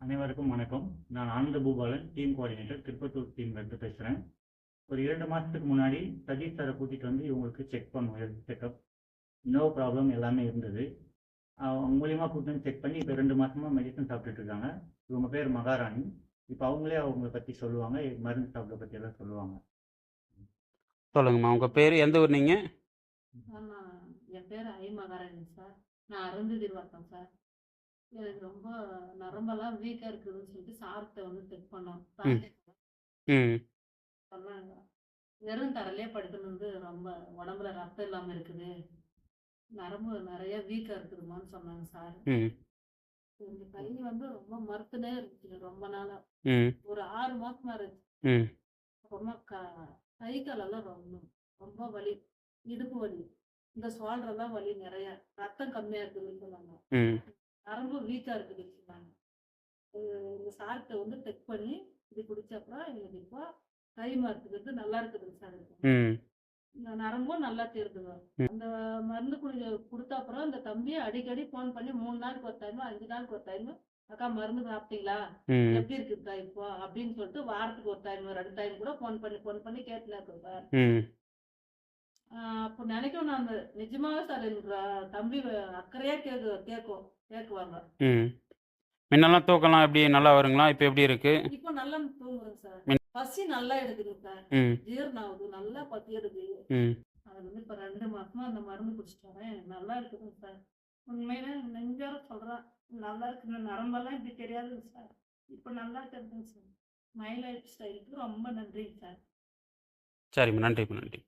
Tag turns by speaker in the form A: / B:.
A: அனைவருக்கும் வணக்கம். நான் ஆனந்த பூபாலன் டீம் கோஆர்டினேட்டர் திருப்பத்தூர் டீம்லேருந்து பேசுகிறேன் ஒரு இரண்டு மாதத்துக்கு முன்னாடி சதீஷ் சாரை கூட்டிகிட்டு வந்து இவங்களுக்கு செக் பண்ணுவோம் ஹெல்த் செக்கப் நோ ப்ராப்ளம் எல்லாமே இருந்தது. அவங்க மூலியமாக கூட்டிட்டு வந்து செக் பண்ணி இப்போ ரெண்டு மாதமாக மெடிசன் சாப்பிட்டுட்டு இருக்காங்க. இவங்க பேர் மகாராணி. இப்போ அவங்களே அவங்கள பற்றி சொல்லுவாங்க மருந்து சாப்பிட பற்றி எல்லாம் சொல்லுவாங்க.
B: சொல்லுங்கம்மா உங்கள் பேர் எந்த ஊர் நீங்கள்
C: ஆமாம் என் பேர் ஐ மகாராணி சார் நான் அருந்ததிர் வட்டேன் சார் எனக்கு ரொம்ப நரம்பெல்லாம் வீக்காக இருக்குதுன்னு சொல்லிட்டு சார்கிட்ட வந்து செக் பண்ணோம். சொன்னாங்க. வெறும் தரலே படுக்கணுந்து ரொம்ப உடம்புல ரத்தம் இல்லாமல் இருக்குது. நரம்பு நிறைய வீக்காக இருக்குதுமான்னு சொன்னாங்க சார். இந்த கை வந்து ரொம்ப மறுத்துனே இருந்துச்சு ரொம்ப நாளாக
B: ம்.
C: ஒரு ஆறு மாசமா இருந்துச்சு அப்புறமா க கை காலெல்லாம் ரொம்ப ரொம்ப வலி இடுப்பு வலி. இந்த சோல்டரெல்லாம் வலி நிறைய. ரத்தம் கம்மியா இருக்குதுன்னு சொன்னாங்க. நரம்பு வீக்கா இருக்குதுன்னு சொன்னாங்க. சார்கிட்ட வந்து செக் பண்ணி இது குடிச்ச அப்புறம் எனக்கு இப்போ கை மருத்துக்கிறது நல்லா இருக்குதுங்க சார் நரம்பும் நல்லா தேர்துங்க அந்த மருந்து குடி கொடுத்த அப்புறம் இந்த தம்பி அடிக்கடி ஃபோன் பண்ணி மூணு நாளுக்கு ஒரு டைம் அஞ்சு நாளுக்கு ஒரு டைம் அக்கா மருந்து சாப்பிட்டீங்களா? எப்படி இருக்குக்கா இப்போ? அப்படின்னு சொல்லிட்டு வாரத்துக்கு ஒரு டைம் ரெண்டு டைம் கூட ஃபோன் பண்ணி ஃபோன் பண்ணி கேட்டுனே சார் ஆஹ் அப்போ நினைக்கும் நான் நிஜமாவே சார் எனக்கு ர- தம்பி அக்கறையா கேக்கு கேட்கும் கேட்குவாங்க
B: ம். முன்னெல்லாம் தூக்கலாம் எப்படி நல்லா வருங்களா? இப்போ எப்படி இருக்கு?
C: இப்போ நல்லா தூங்குறேன் சார். பசி நல்லா எடுக்குது சார். ஜீரணம் ஆகுது நல்லா பசி எடுக்குது. அது வந்து இப்போ ரெண்டு மாசமா அந்த மருந்து குடிச்சிட்டு வரேன். எனக்கு நல்லா இருக்குதுங்க சார். உண்மையிலே நெஞ்சார சொல்றேன் நல்லா இருக்குது நரம்பெல்லாம் இப்படி தெரியாதுங்க சார். இப்போ நல்லா இருக்குதுங்க சார். மை லைஃப் ஸ்டைலுக்கு ரொம்ப நன்றிங்க சார்.
B: சரிம்மா. நன்றிம்மா. நன்றி.